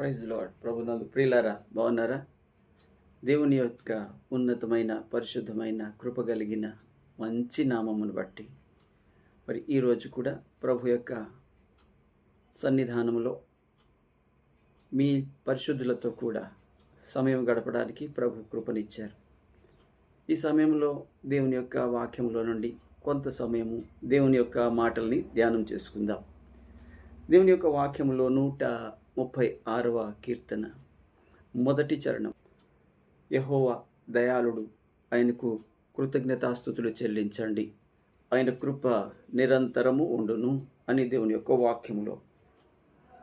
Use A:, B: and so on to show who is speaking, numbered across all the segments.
A: Praise lord ప్రభునందు ప్రియులారా బాగున్నారా? దేవుని యొక్క ఉన్నతమైన పరిశుద్ధమైన కృప కలిగిన మంచి నామమును బట్టి మరి ఈరోజు కూడా ప్రభు యొక్క సన్నిధానంలో మీ పరిశుద్ధులతో కూడా సమయం గడపడానికి ప్రభు కృపనిచ్చారు. ఈ సమయంలో దేవుని యొక్క వాక్యంలో నుండి కొంత సమయము దేవుని యొక్క మాటల్ని ధ్యానం చేసుకుందాం. దేవుని యొక్క వాక్యంలో నూట ముప్పై ఆరవ కీర్తన. మొదటి చరణం. యహోవా దయాళుడు ఆయనకు కృతజ్ఞతాస్థుతులు చెల్లించండి. ఆయన కృప నిరంతరము ఉండును అని దేవుని యొక్క వాక్యంలో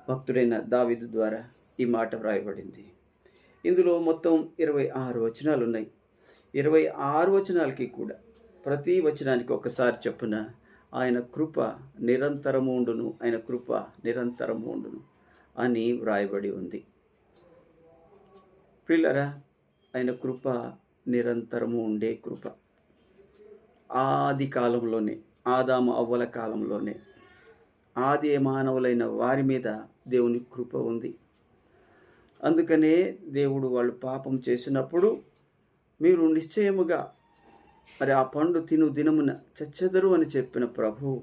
A: భక్తుడైన దావిదు ద్వారా ఈ మాట వ్రాయబడింది. ఇందులో మొత్తం ఇరవై ఆరు వచనాలు ఉన్నాయి ఇరవై ఆరు వచనాలకి కూడా ప్రతి వచనానికి ఒకసారి చెప్పున ఆయన కృప నిరంతరము ఉండును ఆయన కృప నిరంతరము ఉండును. అని వ్రాయబడి ఉంది. ప్రిల్లరా ఆయన కృప నిరంతరము ఉండే కృప. ఆది కాలంలోనే ఆదాము అవ్వల కాలంలోనే ఆది మానవులైన వారి మీద దేవుని కృప ఉంది. అందుకనే దేవుడు వాళ్ళు పాపం చేసినప్పుడు మీరు నిశ్చయముగా మరి ఆ పండు తిను దినమున చచ్చెదరు అని చెప్పిన ప్రభు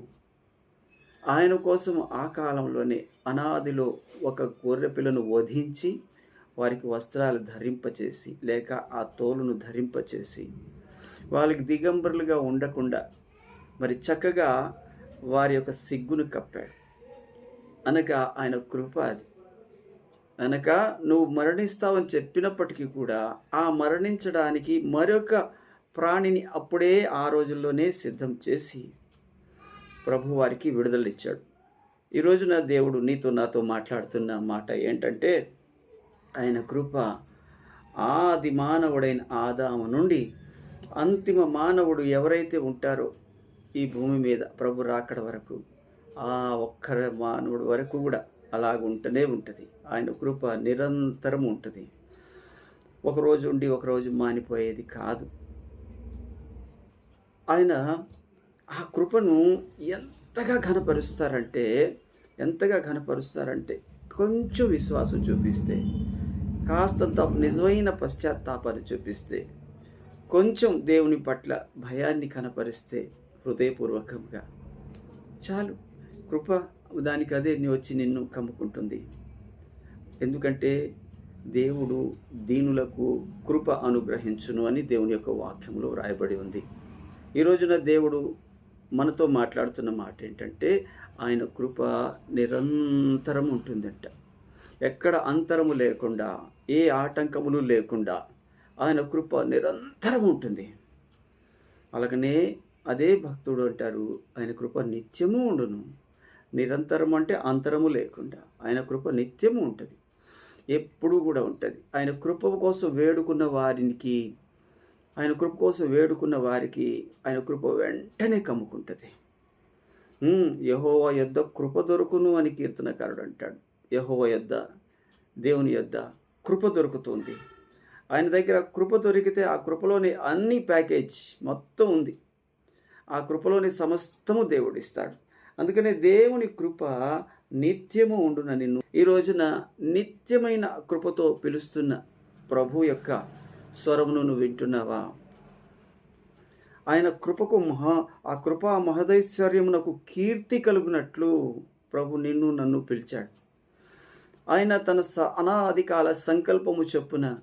A: ఆయన కోసం ఆ కాలంలోనే అనాదిలో ఒక గొర్రెపిల్లను వధించి వారికి వస్త్రాలు ధరింపచేసి లేక ఆ తోలును ధరింపచేసి వాళ్ళకి దిగంబరులుగా ఉండకుండా మరి చక్కగా వారి యొక్క సిగ్గును కప్పాడు. అనగా ఆయన కృప అది. అనక నువ్వు మరణిస్తావని చెప్పినప్పటికీ కూడా ఆ మరణించడానికి మరొక ప్రాణిని అప్పుడే ఆ రోజుల్లోనే సిద్ధం చేసి ప్రభు వారికి ఈరోజు నా దేవుడు నీతో నాతో మాట్లాడుతున్న మాట ఏంటంటే ఆయన కృప ఆది మానవుడైన ఆదాము నుండి అంతిమ మానవుడు ఎవరైతే ఉంటారో ఈ భూమి మీద ప్రభు రాకడ వరకు ఆ ఒక్కర మానవుడు వరకు కూడా అలాగ ఉంటూనే ఉంటుంది. ఆయన కృప నిరంతరం ఉంటుంది. ఒకరోజు ఉండి ఒకరోజు మానిపోయేది కాదు. ఆయన ఆ కృపను ఎంతగా ఘనపరుస్తారంటే ఎంతగా ఘనపరుస్తారంటే కొంచెం విశ్వాసం చూపిస్తే కాస్తంత నిజమైన పశ్చాత్తాపాన్ని చూపిస్తే కొంచెం దేవుని పట్ల భయాన్ని కనపరిస్తే హృదయపూర్వకంగా చాలు. కృప దానికి అదే నీ వచ్చి నిన్ను కమ్ముకుంటుంది. ఎందుకంటే దేవుడు దీనులకు కృప అనుగ్రహించును అని దేవుని యొక్క వాక్యంలో రాయబడి ఉంది. ఈ రోజున దేవుడు మనతో మాట్లాడుతున్న మాట ఏంటంటే ఆయన కృప నిరంతరం ఉంటుందంట. ఎక్కడ అంతరము లేకుండా ఏ ఆటంకములు లేకుండా ఆయన కృప నిరంతరం ఉంటుంది. అలాగనే అదే భక్తుడు అంటారు ఆయన కృప నిత్యము ఉండును. నిరంతరం అంటే అంతరము లేకుండా ఆయన కృప నిత్యము ఉంటుంది. ఎప్పుడూ కూడా ఉంటుంది. ఆయన కృప కోసం వేడుకున్న వారికి ఆయన కృప కోసం వేడుకున్న వారికి ఆయన కృప వెంటనే కమ్ముకుంటుంది. యహోవ యొద్ద కృప దొరుకును అని కీర్తనకారుడు అంటాడు. యహోవ యొద్ద దేవుని యొద్ద కృప దొరుకుతుంది. ఆయన దగ్గర కృప దొరికితే ఆ కృపలోని అన్ని ప్యాకేజ్ మొత్తం ఉంది. ఆ కృపలోని సమస్తము దేవుడిస్తాడు. అందుకనే దేవుని కృప నిత్యము ఉండున నిన్ను. ఈ రోజున నిత్యమైన కృపతో పిలుస్తున్న ప్రభు యొక్క స్వరమును నువ్వు వింటున్నావా? ఆయన కృపకు మహా ఆ కృపా మహదైశ్వర్యమునకు కీర్తి కలుగునట్లు ప్రభు నిన్ను నన్ను పిలిచాడు. ఆయన తన స అనాది కాల సంకల్పము చొప్పున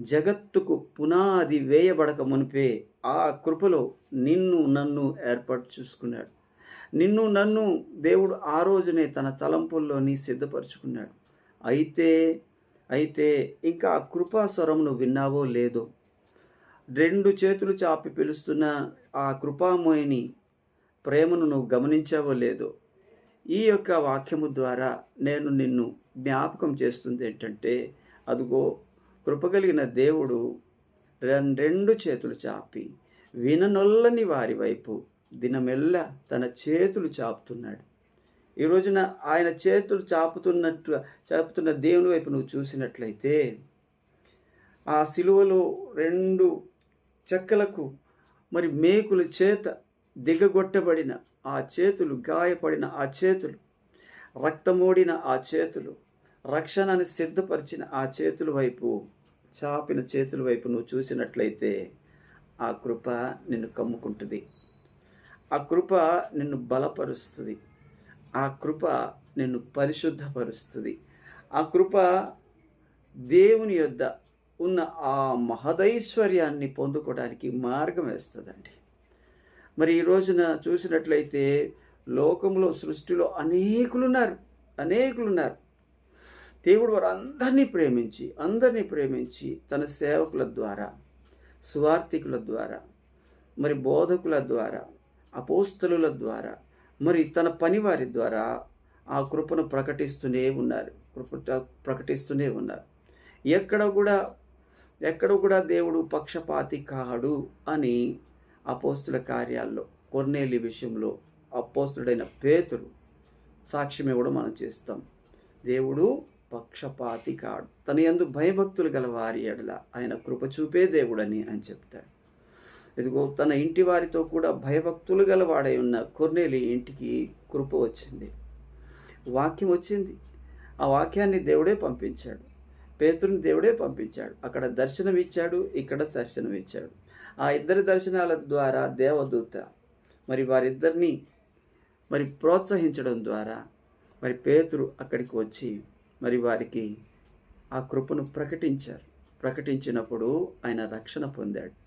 A: జగత్తుకు పునాది వేయబడక మునిపే ఆ కృపలో నిన్ను నన్ను ఏర్పాటు చూసుకున్నాడు. నిన్ను నన్ను దేవుడు ఆ రోజునే తన తలంపుల్లోని సిద్ధపరచుకున్నాడు. అయితే అయితే ఇంకా కృపా స్వరమును విన్నావో లేదో? రెండు చేతులు చాపి పిలుస్తున్న ఆ కృపామోయిని ప్రేమను నువ్వు గమనించావో లేదో? ఈ యొక్క వాక్యము ద్వారా నేను నిన్ను జ్ఞాపకం చేస్తుంది ఏంటంటే అదిగో కృపగలిగిన దేవుడు రెండు చేతులు చాపి విననొల్లని వారి వైపు దినమెల్ల తన చేతులు చాపుతున్నాడు. ఈ రోజున ఆయన చేతులు చాపుతున్నట్టు చాపుతున్న దేవుని వైపు నువ్వు చూసినట్లయితే ఆ సిలువలో రెండు చెక్కలకు మరి మేకుల చేత దిగగొట్టబడిన ఆ చేతులు గాయపడిన ఆ చేతులు రక్తమోడిన ఆ చేతులు రక్షణని సిద్ధపరిచిన ఆ చేతుల వైపు చాపిన చేతుల వైపు నువ్వు చూసినట్లయితే ఆ కృప నిన్ను కమ్ముకుంటుంది. ఆ కృప నిన్ను బలపరుస్తుంది. ఆ కృప నిన్ను పరిశుద్ధపరుస్తుంది. ఆ కృప దేవుని యొద్ద ఉన్న ఆ మహదైశ్వర్యాన్ని పొందుకోవడానికి మార్గం వేస్తుందండి. మరి ఈ రోజున చూసినట్లయితే లోకంలో సృష్టిలో అనేకులున్నారు అనేకులున్నారు. దేవుడు వారు అందరినీ ప్రేమించి అందరినీ ప్రేమించి తన సేవకుల ద్వారా స్వార్థికుల ద్వారా మరి బోధకుల ద్వారా అపోస్తలుల ద్వారా మరి తన పనివారి ద్వారా ఆ కృపను ప్రకటిస్తూనే ఉన్నారు. కృప ప్రకటిస్తూనే ఉన్నారు. ఎక్కడ కూడా ఎక్కడ కూడా దేవుడు పక్షపాతి కాడు అని అపోస్తుల కార్యాల్లో కొన్నేలి విషయంలో అపోస్తుడైన పేతుడు సాక్ష్యం ఇవ్వడం మనం చేస్తాం. దేవుడు పక్షపాతి కాడు. తన ఎందు భయభక్తులు గల వారి ఎడల ఆయన కృప చూపే దేవుడని అని చెప్తాడు. ఇదిగో తన ఇంటి వారితో కూడా భయభక్తులు గల వాడై ఉన్న కొర్నేలి ఇంటికి కృప వచ్చింది. వాక్యం వచ్చింది. ఆ వాక్యాన్ని దేవుడే పంపించాడు. పేతుని దేవుడే పంపించాడు. అక్కడ దర్శనం ఇచ్చాడు ఇక్కడ దర్శనం ఇచ్చాడు. ఆ ఇద్దరి దర్శనాల ద్వారా దేవదూత మరి వారిద్దరిని మరి ప్రోత్సహించడం ద్వారా మరి పేతురు అక్కడికి వచ్చి మరి వారికి ఆ కృపను ప్రకటించారు. ప్రకటించినప్పుడు ఆయన రక్షణ పొందాడు.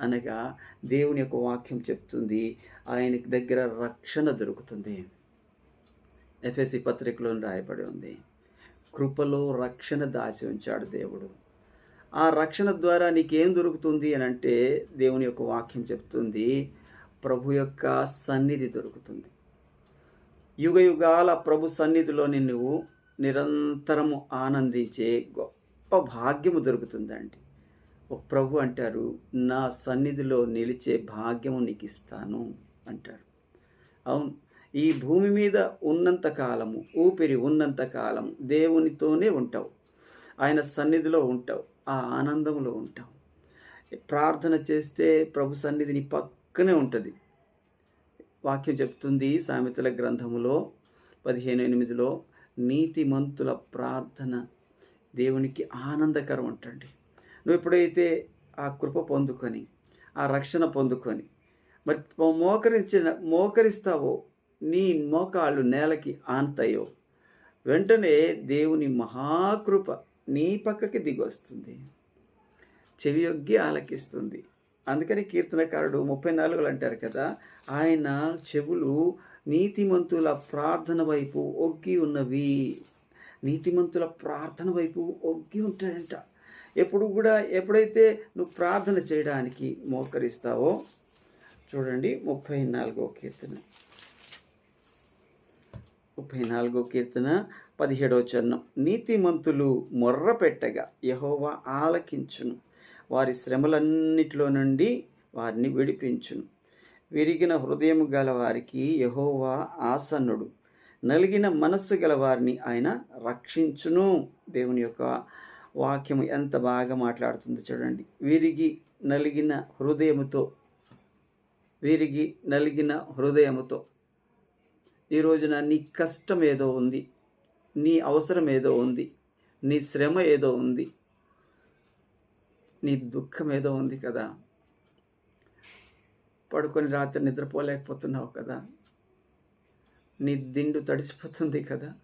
A: అనగా దేవుని యొక్క వాక్యం చెప్తుంది ఆయనకి దగ్గర రక్షణ దొరుకుతుంది. ఎఫ్ఎస్సి పత్రికలో రాయబడి ఉంది. కృపలో రక్షణ దాచి ఉంచాడు దేవుడు. ఆ రక్షణ ద్వారా నీకేం దొరుకుతుంది అని అంటే దేవుని యొక్క వాక్యం చెప్తుంది ప్రభు యొక్క సన్నిధి దొరుకుతుంది. యుగ యుగాల ప్రభు సన్నిధిలోని నువ్వు నిరంతరము ఆనందించే గొప్ప భాగ్యము దొరుకుతుందండి. ప్రభు అంటారు నా సన్నిధిలో నిలిచే భాగ్యము నీకు ఇస్తాను అంటారు. అవును ఈ భూమి మీద ఉన్నంత కాలము ఊపిరి ఉన్నంత కాలం దేవునితోనే ఉంటావు. ఆయన సన్నిధిలో ఉంటావు ఆ ఆనందంలో ఉంటావు. ప్రార్థన చేస్తే ప్రభు సన్నిధిని పక్కనే ఉంటుంది. వాక్యం చెప్తుంది సామెతల గ్రంథములో పదిహేను ఎనిమిదిలో నీతిమంతుల ప్రార్థన దేవునికి ఆనందకరం అంటండి నువ్వు ఎప్పుడైతే ఆ కృప పొందుకొని ఆ రక్షణ పొందుకొని మరి మోకరించిన మోకరిస్తావో నీ మోకాళ్ళు నేలకి ఆనతాయో వెంటనే దేవుని మహాకృప నీ పక్కకి దిగొస్తుంది. చెవియొగ్గి ఆలకిస్తుంది. అందుకని కీర్తనకారుడు ముప్పై నాలుగులు అంటారు కదా ఆయన చెవులు నీతిమంతుల ప్రార్థన వైపు ఒగ్గి ఉన్నవి. నీతిమంతుల ప్రార్థన వైపు ఒగ్గి ఉంటాడంట. ఎప్పుడు కూడా ఎప్పుడైతే నువ్వు ప్రార్థన చేయడానికి మోకరిస్తావో చూడండి ముప్పై నాలుగో కీర్తన. ముప్పై నాలుగో కీర్తన పదిహేడో చరణం. నీతిమంతులు మొర్ర పెట్టగా యహోవా ఆలకించును. వారి శ్రమలన్నిటిలో నుండి వారిని విడిపించును. విరిగిన హృదయం గల వారికి యహోవా ఆసన్నుడు. నలిగిన మనస్సు గల వారిని ఆయన రక్షించును. దేవుని యొక్క వాక్యం ఎంత బాగా మాట్లాడుతుందో చూడండి. వీరికి నలిగిన హృదయముతో వీరికి నలిగిన హృదయముతో. ఈ రోజున నీ కష్టం ఏదో ఉంది నీ అవసరం ఏదో ఉంది నీ శ్రమ ఏదో ఉంది నీ దుఃఖం ఏదో ఉంది కదా. పడుకొని రాత్రి నిద్రపోలేకపోతున్నావు కదా. నీ దిండు తడిసిపోతుంది కదా.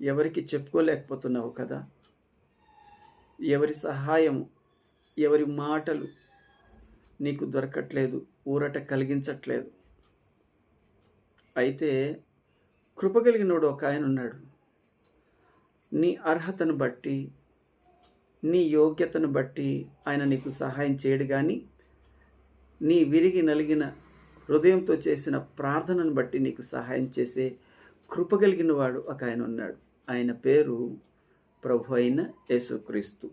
A: ఎవరికి చెప్పుకోలేకపోతున్నావు కదా. ఎవరి సహాయం ఎవరి మాటలు నీకు దొరకట్లేదు ఊరట కలిగించట్లేదు. అయితే కృప కలిగినోడు ఒక ఆయన ఉన్నాడు. నీ అర్హతను బట్టి నీ యోగ్యతను బట్టి ఆయన నీకు సహాయం చేయడు కానీ నీ విరిగి నలిగిన హృదయంతో చేసిన ప్రార్థనను బట్టి నీకు సహాయం చేసే కృప కలిగిన వాడు ఒక ఆయన ఉన్నాడు. ఆయన పేరు ప్రభు అయిన యేసుక్రీస్తు.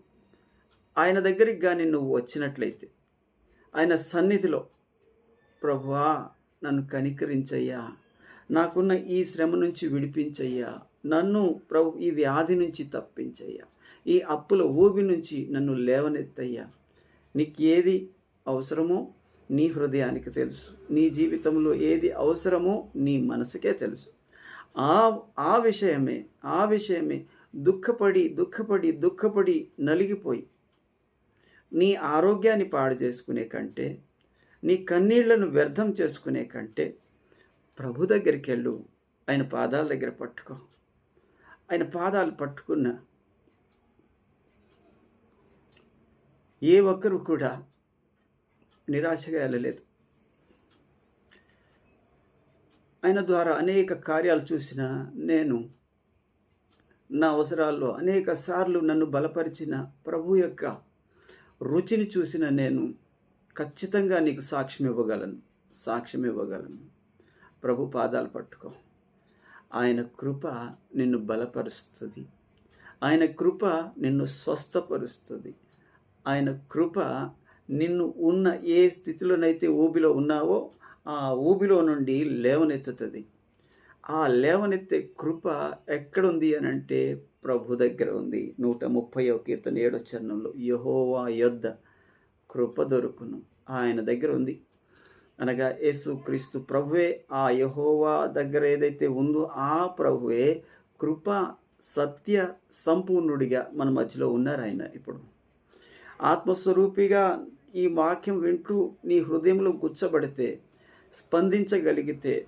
A: ఆయన దగ్గరికి కానీ నువ్వు వచ్చినట్లయితే ఆయన సన్నిధిలో ప్రభువా నన్ను కనికరించయ్యా. నాకున్న ఈ శ్రమ నుంచి విడిపించయ్యా. నన్ను ప్రభు ఈ వ్యాధి నుంచి తప్పించయ్యా. ఈ అప్పుల ఊబి నుంచి నన్ను లేవనెత్తయ్యా. నీకు ఏది అవసరమో నీ హృదయానికి తెలుసు. నీ జీవితంలో ఏది అవసరమో నీ మనసుకే తెలుసు. ఆ ఆ విషయమే ఆ విషయమే దుఃఖపడి దుఃఖపడి దుఃఖపడి నలిగిపోయి నీ ఆరోగ్యాన్ని పాడు చేసుకునే కంటే నీ కన్నీళ్ళను వ్యర్థం చేసుకునే కంటే ప్రభు దగ్గరికి వెళ్ళు. ఆయన పాదాల దగ్గర పట్టుకో. ఆయన పాదాలు పట్టుకున్న ఏ ఒక్కరు కూడా నిరాశగా వెళ్ళలేదు. ఆయన ద్వారా అనేక కార్యాలు చూసిన నేను నా అవసరాల్లో అనేక సార్లు నన్ను బలపరిచిన ప్రభు యొక్క రుచిని చూసిన నేను ఖచ్చితంగా నీకు సాక్ష్యం ఇవ్వగలను. సాక్ష్యం ఇవ్వగలను. ప్రభు పాదాలు పట్టుకో. ఆయన కృప నిన్ను బలపరుస్తుంది. ఆయన కృప నిన్ను స్వస్థపరుస్తుంది. ఆయన కృప నిన్ను ఉన్న ఏ స్థితిలోనైతే ఊబిలో ఉన్నావో ఆ ఊబిలో నుండి లేవనెత్తుతుంది. ఆ లేవనెత్తే కృప ఎక్కడుంది అని అంటే ప్రభు దగ్గర ఉంది. నూట ముప్పై కీర్తన ఏడో చరణంలో యహోవా యొద్ద కృప దొరుకును. ఆయన దగ్గర ఉంది. అనగా యేసు క్రీస్తు ప్రభువే ఆ యహోవా దగ్గర ఏదైతే ఉందో ఆ ప్రభువే కృప సత్య సంపూర్ణుడిగా మన మధ్యలో ఉన్నారు ఆయన ఇప్పుడు. ఆత్మస్వరూపిగా ఈ వాక్యం వింటూ నీ హృదయంలో గుచ్చబడితే స్పందించగలిగితే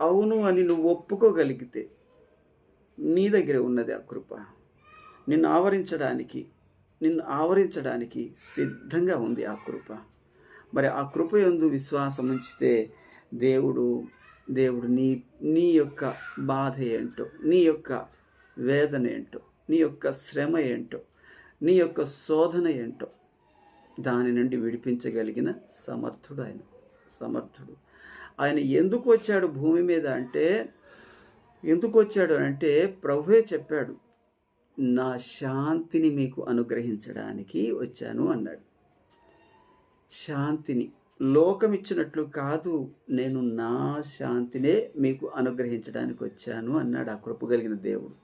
A: అవును అని నువ్వు ఒప్పుకోగలిగితే నీ దగ్గర ఉన్నది ఆ కృప. నిన్ను ఆవరించడానికి నిన్ను ఆవరించడానికి సిద్ధంగా ఉంది ఆ కృప. మరి ఆ కృప ఎందు విశ్వాసం ఉంచితే దేవుడు దేవుడు నీ నీ యొక్క బాధ ఏంటో నీ యొక్క వేదన ఏంటో నీ యొక్క శ్రమ ఏంటో నీ యొక్క శోధన ఏంటో దాని నుండి విడిపించగలిగిన సమర్థుడు ఆయన. సమర్థుడు. ఆయన ఎందుకు వచ్చాడు భూమి మీద అంటే ఎందుకు వచ్చాడు అంటే ప్రభువే చెప్పాడు నా శాంతిని మీకు అనుగ్రహించడానికి వచ్చాను అన్నాడు. శాంతిని లోకం ఇచ్చినట్లు కాదు నేను నా శాంతినే మీకు అనుగ్రహించడానికి వచ్చాను అన్నాడు ఆ కృప కలిగిన దేవుడు.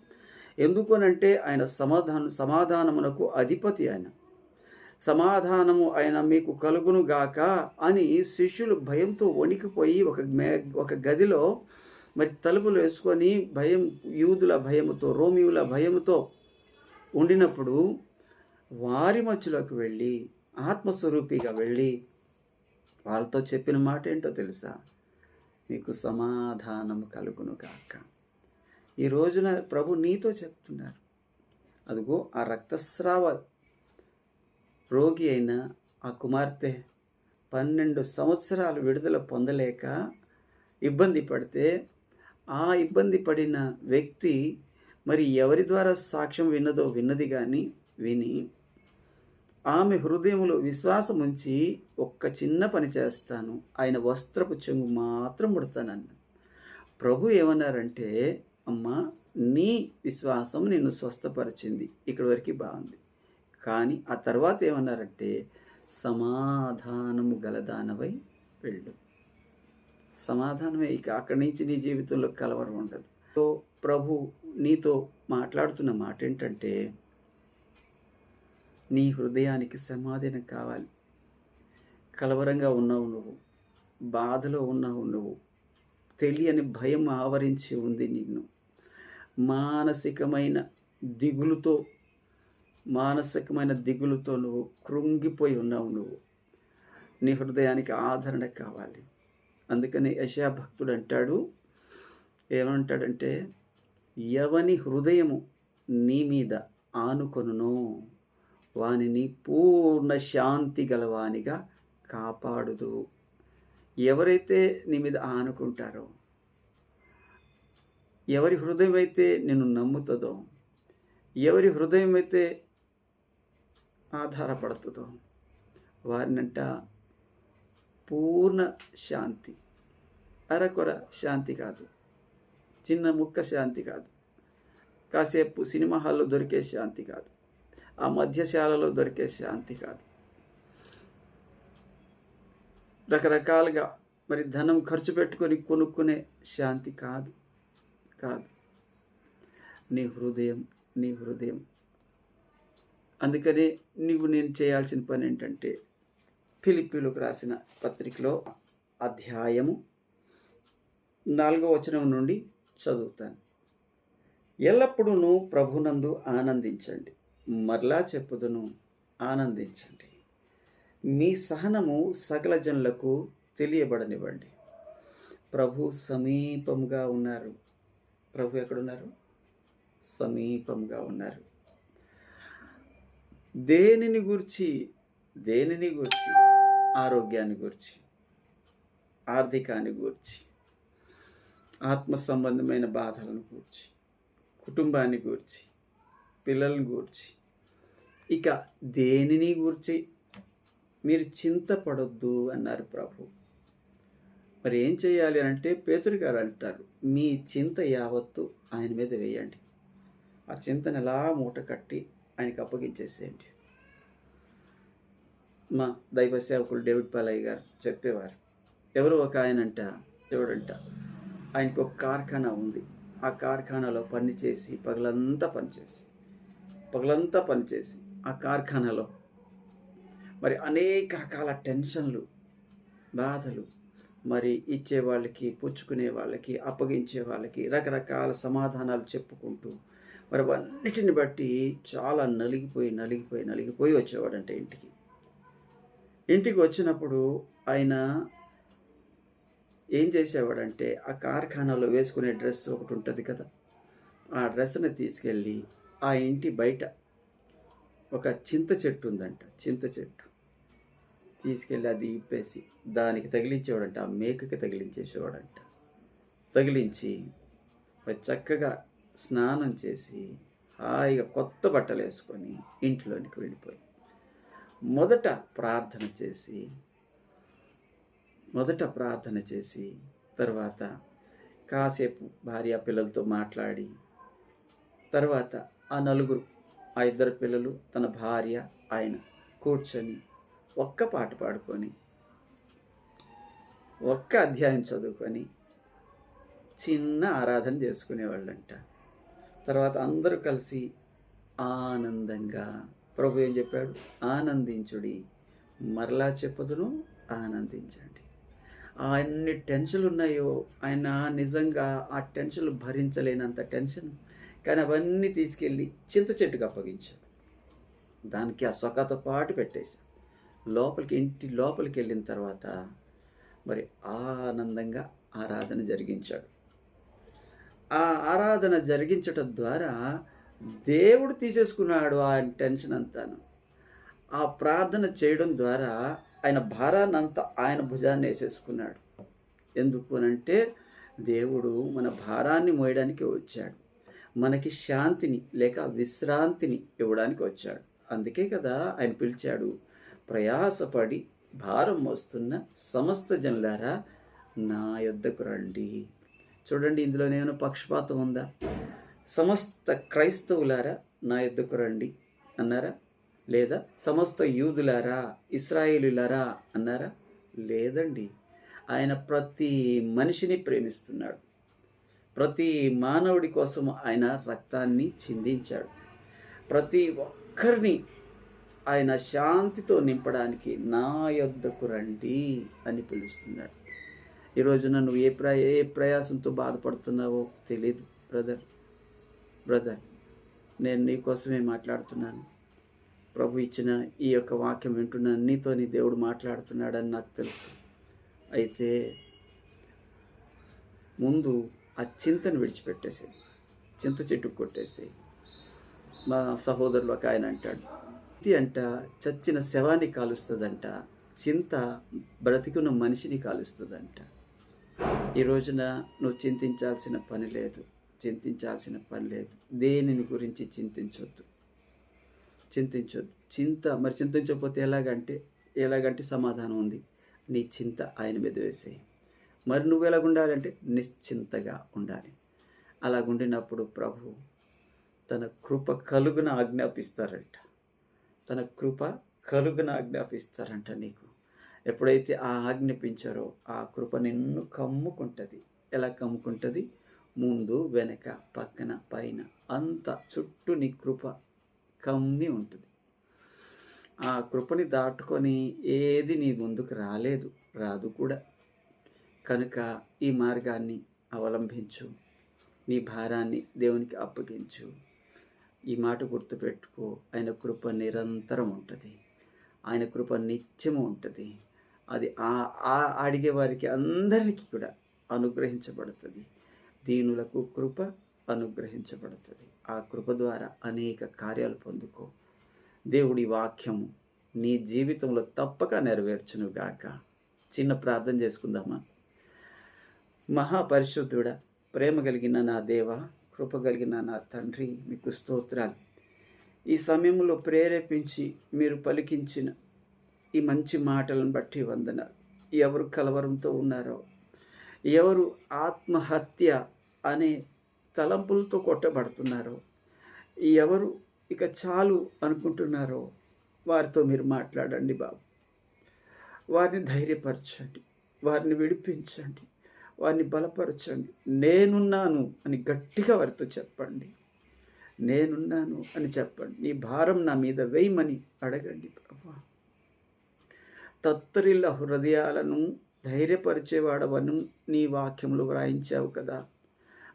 A: ఎందుకనంటే ఆయన సమాధానం సమాధానమునకు అధిపతి ఆయన. సమాధానము ఆయన మీకు కలుగును గాక అని శిష్యులు భయంతో వణికిపోయి ఒక మే ఒక గదిలో మరి తలుపులు వేసుకొని భయం యూదుల భయముతో రోమియుల భయముతో ఉండినప్పుడు వారి మధ్యలోకి వెళ్ళి ఆత్మస్వరూపిగా వెళ్ళి వాళ్ళతో చెప్పిన మాట ఏంటో తెలుసా? మీకు సమాధానం కలుగును కాక ఈ రోజున ప్రభు నీతో చెప్తున్నారు. అదిగో ఆ రక్తస్రావ రోగి అయిన ఆ కుమార్తె పన్నెండు సంవత్సరాలు విడుదల పొందలేక ఇబ్బంది పడితే ఆ ఇబ్బంది పడిన వ్యక్తి మరి ఎవరి ద్వారా సాక్ష్యం విన్నదో విన్నది కానీ విని ఆమె హృదయంలో విశ్వాసం ఉంచి ఒక్క చిన్న పని చేస్తాను. ఆయన వస్త్రపు చెంగు మాత్రం ముడతానన్న ప్రభు ఏమన్నారంటే అమ్మ నీ విశ్వాసం నిన్ను స్వస్థపరిచింది. ఇక్కడి వరకు బాగుంది. కానీ ఆ తర్వాత ఏమన్నారంటే సమాధానము గలదానవై వెళ్ళు. సమాధానమే ఇక అక్కడి నుంచి నీ జీవితంలో కలవరం ఉండదు. సో ప్రభు నీతో మాట్లాడుతున్న మాట ఏంటంటే నీ హృదయానికి సమాధానం కావాలి. కలవరంగా ఉన్నావు నువ్వు బాధలో ఉన్నావు నువ్వు తెలియని భయం ఆవరించి ఉంది నిన్ను. మానసికమైన దిగులుతో మానసికమైన దిగులుతో నువ్వు కృంగిపోయి ఉన్నావు నువ్వు. నీ హృదయానికి ఆదరణ కావాలి. అందుకని యశా భక్తుడు అంటాడు ఏమంటాడంటే ఎవని హృదయము నీ మీద ఆనుకొనునో. వానిని పూర్ణ శాంతి గలవానిగా కాపాడుదు. ఎవరైతే నీ మీద ఆనుకుంటారో ఎవరి హృదయం అయితే నిన్ను నమ్ముతుందో ఎవరి హృదయం అయితే ఆధారపడుతుందో. వారినంట పూర్ణ శాంతి. అరకొర శాంతి కాదు. చిన్న ముక్క శాంతి కాదు. కాసేపు సినిమా హాల్లో దొరికే శాంతి కాదు. ఆ మధ్యశాలలో దొరికే శాంతి కాదు. రకరకాలుగా మరి ధనం ఖర్చు పెట్టుకొని కొనుక్కునే శాంతి కాదు. కాదు. నీ హృదయం నీ హృదయం అందుకని నువ్వు నేను చేయాల్సిన పని ఏంటంటే ఫిలిప్పీలకు రాసిన పత్రికలో అధ్యాయము నాలుగో వచనం నుండి చదువుతాను. ఎల్లప్పుడూ ప్రభునందు ఆనందించండి. మరలా చెప్పుదును ఆనందించండి. మీ సహనము సకల జనులకు తెలియబడనివ్వండి. ప్రభు సమీపముగా ఉన్నారు. ప్రభు ఎక్కడున్నారు? సమీపంగా ఉన్నారు. దేనిని గురించి? దేనిని గురించి? ఆరోగ్యాన్ని గురించి? ఆర్థికాన్ని గూర్చి? ఆత్మ సంబంధమైన బాధలను గూర్చి? కుటుంబాన్ని గూర్చి? పిల్లలను గూర్చి? ఇక దేనిని గూర్చి? మీరు చింతపడొద్దు అన్నారు ప్రభు. మరి ఏం చేయాలి అంటే పేతురు గారు అంటారు మీ చింత యావత్తు ఆయన మీద వేయండి. ఆ చింతను ఎలా మూట కట్టి ఆయనకి అప్పగించేసేయండి. మా దైవ సేవకులు డేవిడ్ పాలయ్య గారు చెప్పేవారు ఎవరు ఒక ఆయనంట ఎవడంట ఆయనకు ఒక కార్ఖానా ఉంది. ఆ కార్ఖానాలో పని చేసి పగలంతా పనిచేసి పగలంతా పనిచేసి ఆ కార్ఖానాలో మరి అనేక రకాల టెన్షన్లు బాధలు మరి ఇచ్చే వాళ్ళకి పుచ్చుకునే వాళ్ళకి అప్పగించే వాళ్ళకి రకరకాల సమాధానాలు చెప్పుకుంటూ మరి అన్నిటిని బట్టి చాలా నలిగిపోయి నలిగిపోయి నలిగిపోయి వచ్చేవాడంట ఇంటికి. ఇంటికి వచ్చినప్పుడు ఆయన ఏం చేసేవాడంటే ఆ కార్ఖానాలో వేసుకునే డ్రెస్ ఒకటి ఉంటుంది కదా ఆ డ్రెస్ని తీసుకెళ్ళి ఆ ఇంటి బయట ఒక చింత చెట్టు ఉందంట చింత చెట్టు. తీసుకెళ్ళి అది ఇప్పేసి దానికి తగిలించేవాడంట ఆ మేకకి తగిలించేసేవాడంట. తగిలించి చక్కగా స్నానం చేసి హాయిగా కొత్త బట్టలు వేసుకొని ఇంట్లోనికి వెళ్ళిపోయి మొదట ప్రార్థన చేసి మొదట ప్రార్థన చేసి తర్వాత కాసేపు భార్య పిల్లలతో మాట్లాడి తర్వాత ఆ నలుగురు ఆ ఇద్దరు పిల్లలు తన భార్య ఆయన కూర్చొని ఒక్క పాట పాడుకొని ఒక్క అధ్యాయం చదువుకొని చిన్న ఆరాధన చేసుకునేవాళ్ళంట. తర్వాత అందరూ కలిసి ఆనందంగా ప్రభు ఏం చెప్పాడు? ఆనందించుడి. మరలా చెప్పదును ఆనందించండి. ఆ ఎన్ని టెన్షన్లు ఉన్నాయో ఆయన నిజంగా ఆ టెన్షన్లు భరించలేనంత టెన్షన్. కానీ అవన్నీ తీసుకెళ్ళి చింత చెట్టుకు అప్పగించాడు. దానికి ఆ సొక్కతో పాటు పెట్టేశాడు. లోపలికి ఇంటి లోపలికి వెళ్ళిన తర్వాత మరి ఆనందంగా ఆరాధన జరిగించాడు. ఆ ఆరాధన జరిగించటం ద్వారా దేవుడు తీసేసుకున్నాడు ఆ టెన్షన్ అంతాను. ఆ ప్రార్థన చేయడం ద్వారా ఆయన భారాన్ని అంతా ఆయన భుజాన్ని వేసేసుకున్నాడు. ఎందుకు అనంటే దేవుడు మన భారాన్ని మోయడానికి వచ్చాడు. మనకి శాంతిని లేక విశ్రాంతిని ఇవ్వడానికి వచ్చాడు. అందుకే కదా ఆయన పిలిచాడు ప్రయాసపడి భారం మోస్తున్న సమస్త జనులారా నా యొద్దకు రండి. చూడండి ఇందులో నేను పక్షపాతం ఉందా? సమస్త క్రైస్తవులారా నా ఎద్దుకు రండి అన్నారా? లేదా సమస్త యూదులారా ఇస్రాయేలులారా అన్నారా? లేదండి. ఆయన ప్రతి మనిషిని ప్రేమిస్తున్నాడు. ప్రతి మానవుడి కోసం ఆయన రక్తాన్ని చిందించాడు. ప్రతి ఒక్కరిని ఆయన శాంతితో నింపడానికి నా యొద్దకు రండి అని పిలుస్తున్నాడు. ఈ రోజున నువ్వు ఏ ప్ర ఏ ప్రయాసంతో బాధపడుతున్నావో తెలియదు బ్రదర్ బ్రదర్ నేను నీకోసమే మాట్లాడుతున్నాను. ప్రభు ఇచ్చిన ఈ యొక్క వాక్యం వింటున్నాను నీతో నీ దేవుడు మాట్లాడుతున్నాడని నాకు తెలుసు. అయితే ముందు ఆ చింతను విడిచిపెట్టేసి చింత చెట్టు కొట్టేసి మా సహోదరులు ఒక ఆయన అంటాడు ఇది అంట చచ్చిన శవాన్ని కాలుస్తుందంట చింత బ్రతికున్న మనిషిని కాలుస్తుందంట. ఈ రోజున నువ్వు చింతించాల్సిన పని లేదు. చింతించాల్సిన పని లేదు. దేనిని గురించి చింతించొద్దు. చింతించొద్దు. చింత మరి చింతించకపోతే ఎలాగంటే ఎలాగంటే సమాధానం ఉంది. నీ చింత ఆయన మీద వేసేయి. మరి నువ్వు ఎలాగ ఉండాలంటే నిశ్చింతగా ఉండాలి. అలాగుండినప్పుడు ప్రభు తన కృప కలుగున ఆజ్ఞాపిస్తారంట. తన కృప కలుగున ఆజ్ఞాపిస్తారంట నీకు. ఎప్పుడైతే ఆ ఆజ్ఞాపించారో ఆ కృప నిన్ను కమ్ముకుంటుంది. ఎలా కమ్ముకుంటుంది? ముందు వెనక పక్కన పైన అంత చుట్టూ నీ కృప కమ్మి ఉంటుంది. ఆ కృపని దాటుకొని ఏది నీ ముందుకు రాలేదు రాదు కూడా. కనుక ఈ మార్గాన్ని అవలంబించు నీ భారాన్ని దేవునికి అప్పగించు. ఈ మాట గుర్తుపెట్టుకో ఆయన కృప నిరంతరం ఉంటుంది. ఆయన కృప నిత్యము ఉంటుంది. అది ఆ అడిగే వారికి అందరికీ కూడా అనుగ్రహించబడుతుంది. దీనులకు కృప అనుగ్రహించబడుతుంది. ఆ కృప ద్వారా అనేక కార్యాలు పొందుకో. దేవుడి వాక్యము నీ జీవితంలో తప్పక నెరవేర్చును గాక. చిన్న ప్రార్థన చేసుకుందామా? మహాపరిశుద్ధుడ ప్రేమ కలిగిన నా దేవ కృప కలిగిన నా తండ్రి మీకు స్తోత్రాలు. ఈ సమయంలో ప్రేరేపించి మీరు పలికించిన ఈ మంచి మాటలను బట్టి వందనాలు. ఎవరు కలవరంతో ఉన్నారో? ఎవరు ఆత్మహత్య అనే తలంపులతో కొట్టబడుతున్నారో? ఎవరు ఇక చాలు అనుకుంటున్నారో? వారితో మీరు మాట్లాడండి బాబు. వారిని ధైర్యపరచండి. వారిని విడిపించండి. వారిని బలపరచండి. నేనున్నాను అని గట్టిగా వారితో చెప్పండి. నేనున్నాను అని చెప్పండి. నీ భారం నా మీద వేయమని అడగండి బాబు. తత్తరిల్ల హృదయాలను ధైర్యపరిచేవాడవను నీ వాక్యములు వ్రాయించావు కదా.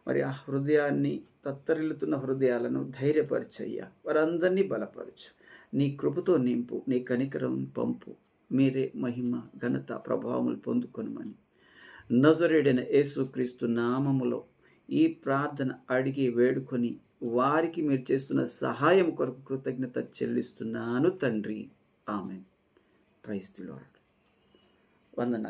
A: మరి ఆ హృదయాన్ని తత్తరిల్లుతున్న హృదయాలను ధైర్యపరిచయ్యా. వారందరినీ బలపరచు. నీ కృపతో నింపు నీ కనికరం పంపు. మీరే మహిమ ఘనత ప్రభావములు పొందుకొనమని. నజరుడైన యేసుక్రీస్తు నామములో ఈ ప్రార్థన అడిగి వేడుకొని వారికి మీరు చేస్తున్న సహాయం కొరకు కృతజ్ఞత చెల్లిస్తున్నాను తండ్రి. praise the Lord. One and